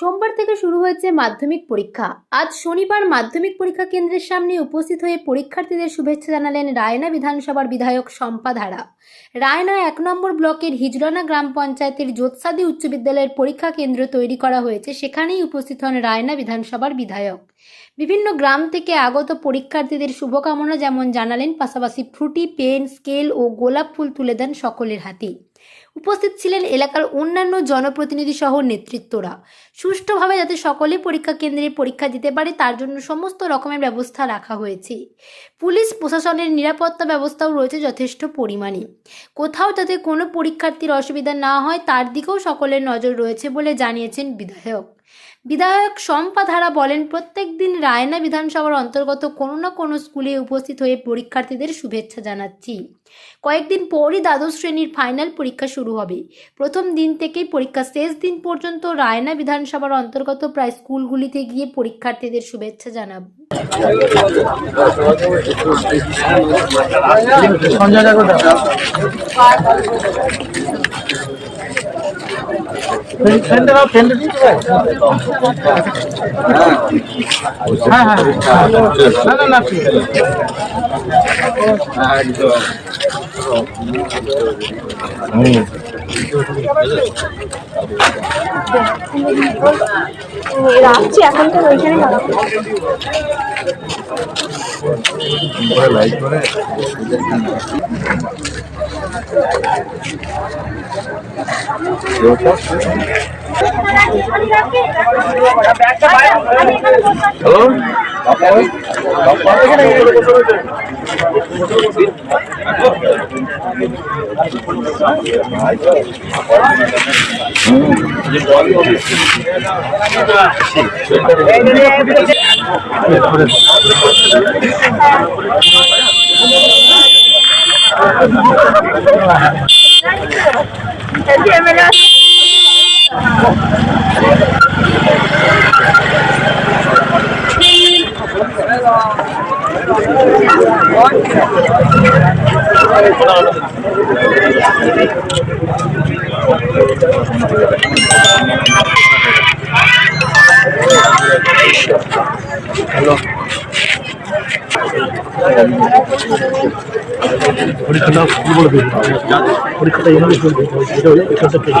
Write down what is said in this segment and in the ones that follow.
সোমবার থেকে শুরু হয়েছে মাধ্যমিক পরীক্ষা। আজ শনিবার মাধ্যমিক পরীক্ষা কেন্দ্রের সামনে উপস্থিত হয়ে পরীক্ষার্থীদের শুভেচ্ছা জানালেন রায়না বিধানসভার বিধায়ক শম্পা ধারা রায়না এক নম্বর ব্লকের হিজরানা গ্রাম পঞ্চায়েতের যোৎসাদি উচ্চ বিদ্যালয়ের পরীক্ষা কেন্দ্র তৈরি করা হয়েছে, সেখানেই উপস্থিত হন রায়না বিধানসভার বিধায়ক। বিভিন্ন গ্রাম থেকে আগত পরীক্ষার্থীদের শুভকামনা যেমন জানালেন, পাশাপাশি ফ্রুটি, পেন, স্কেল ও গোলাপ ফুল তুলে দেন সকলের হাতেই উপস্থিত ছিলেন এলাকার অন্যান্য জনপ্রতিনিধি সহ নেতৃত্বরা। সুষ্ঠুভাবে যাতে সকলে পরীক্ষা কেন্দ্রে পরীক্ষা দিতে পারে, তার জন্য সমস্ত রকমের ব্যবস্থা রাখা হয়েছে। পুলিশ, প্রশাসনের নিরাপত্তা ব্যবস্থাও রয়েছে যথেষ্ট পরিমাণে। কোথাও যাতে কোনো পরীক্ষার্থীর অসুবিধা না হয়, তার দিকেও সকলের নজর রয়েছে বলে জানিয়েছেন বিধায়ক। বিধায়ক শম্পা ধারা বলেন, প্রত্যেক দিন রায়না বিধানসভার অন্তর্গত কোনো না কোনো স্কুলে উপস্থিত হয়ে পরীক্ষার্থীদের শুভেচ্ছা জানাচ্ছি। কয়েকদিন পরই দ্বাদশ শ্রেণির ফাইনাল পরীক্ষা শুরু হবে। প্রথম দিন থেকেই পরীক্ষা শেষ দিন পর্যন্ত রায়না বিধানসভার অন্তর্গত প্রায় স্কুলগুলিতে গিয়ে পরীক্ষার্থীদের শুভেচ্ছা জানাব। সঞ্জয় দেখো ফ্রেন্ডে দাও ফ্রেন্ডে দিতে হ্যাঁ হ্যাঁ না না না ঠিক আছে রাখছি এখন তো ওইখানে রাখছি। পরীক্ষাটা কি বলে দেবো? পরীক্ষাটা এভাবে চলবে এটা হলো এখানটা থেকে।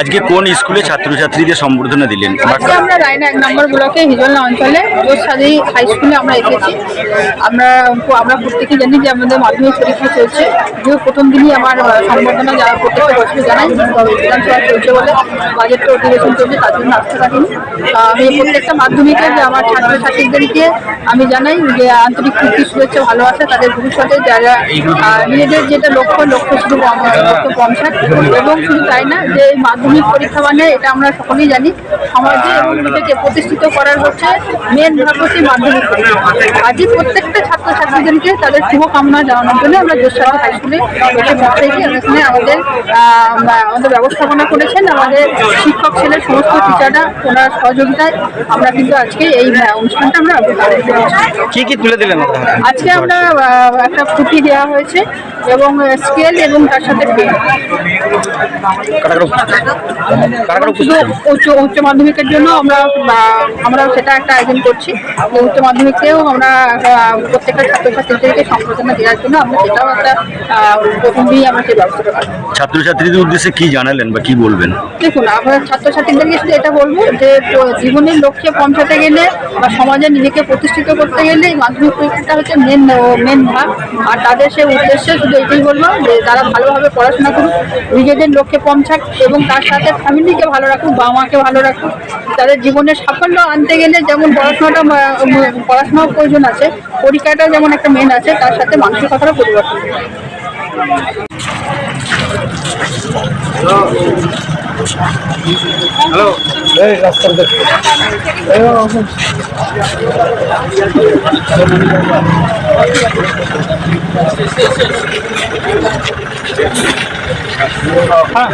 আজকে কোন স্কুলে ছাত্রছাত্রীদের সম্বর্ধনা দিলেন? আজকে আমরা রায়না এক নম্বর ব্লকে হিজলনা অঞ্চলে জোরসাদি হাই স্কুলে আমরা এসেছি। আমরা আমরা প্রত্যেকে জানি যে আমাদের মাধ্যমিক পরীক্ষা চলছে। যে প্রথম দিনই আমার সম্বর্ধনা যারা প্রত্যেকটা বছর জানাই বিধানসভা চলছে বলে বাজেটটা অধিবেশন চলছে তার জন্য আসতে পারিনি। আমি প্রত্যেকটা মাধ্যমিকের যে আমার ছাত্রছাত্রীদেরকে আমি জানাই যে আন্তরিক প্রীতি শুভেচ্ছা ভালোবাসা তাদের ভবিষ্যতে যারা আহ, নিজেদের যেটা লক্ষ্য লক্ষ্য শুধু লক্ষ্য পৌঁছাক এবং শুধু তাই না যে এই মাধ্যমিক পরীক্ষা মানে এটা আমরা সকলেই জানি সমাজে এবং নিজেকে প্রতিষ্ঠিত করার হচ্ছে মেন ভাব হচ্ছে মাধ্যমিক পরীক্ষা। আজই প্রত্যেকটা ছাত্রছাত্রীদেরকে তাদের শুভকামনা জানানোর জন্য আমরা জোরসাদ হাই স্কুলে এসে পৌঁছেছি এখানে আমাদের আমাদের ব্যবস্থাপনা করেছেন। আমাদের শিক্ষক ছেলে সমস্ত টিচাররা ওনার সহযোগিতায় আমরা কিন্তু আজকে এই অনুষ্ঠানটা আমরা কি কি তুলে দিলেন আজকে আমরা একটা ফুটি দেওয়া হয়েছে। এবং স্কেল এবং তার সাথে পেন উচ্চ উচ্চ মাধ্যমিকের জন্য আমরা আমরা সেটা একটা আয়োজন করছি। উচ্চ মাধ্যমিকেও আমরা প্রত্যেকটা ছাত্রছাত্রীদেরকে সম্প্রদান দেওয়ার জন্য আমরা সেটাও একটা প্রথম দিয়েই আমরা সেই ব্যবস্থাটা ছাত্রছাত্রীদের উদ্দেশ্যে কি জানালেন বা কি বলবেন? দেখুন আমরা ছাত্রছাত্রীদেরকে শুধু এটা বলব যে জীবনের লক্ষ্যে পৌঁছাতে গেলে বা সমাজে নিজেকে প্রতিষ্ঠিত করতে গেলে মাধ্যমিক পরীক্ষাটা হচ্ছে মেন মেন ভাগ আর তাদের সে উদ্দেশ্যে শুধু এটাই বলব যে তারা ভালোভাবে পড়াশোনা করুক, নিজেদের লক্ষ্যে পৌঁছাক এবং তার সাথে ফ্যামিলিকে ভালো রাখুক বাবা মাকে ভালো রাখুক। তাদের জীবনের সাফল্য আনতে গেলে যেমন পড়াশোনাটা পড়াশোনাও প্রয়োজন আছে, পরীক্ষাটাও যেমন একটা মেন আছে, তার সাথে মানসিকতারও পরিবর্তন এই রাস্তার দেখ হ্যাঁ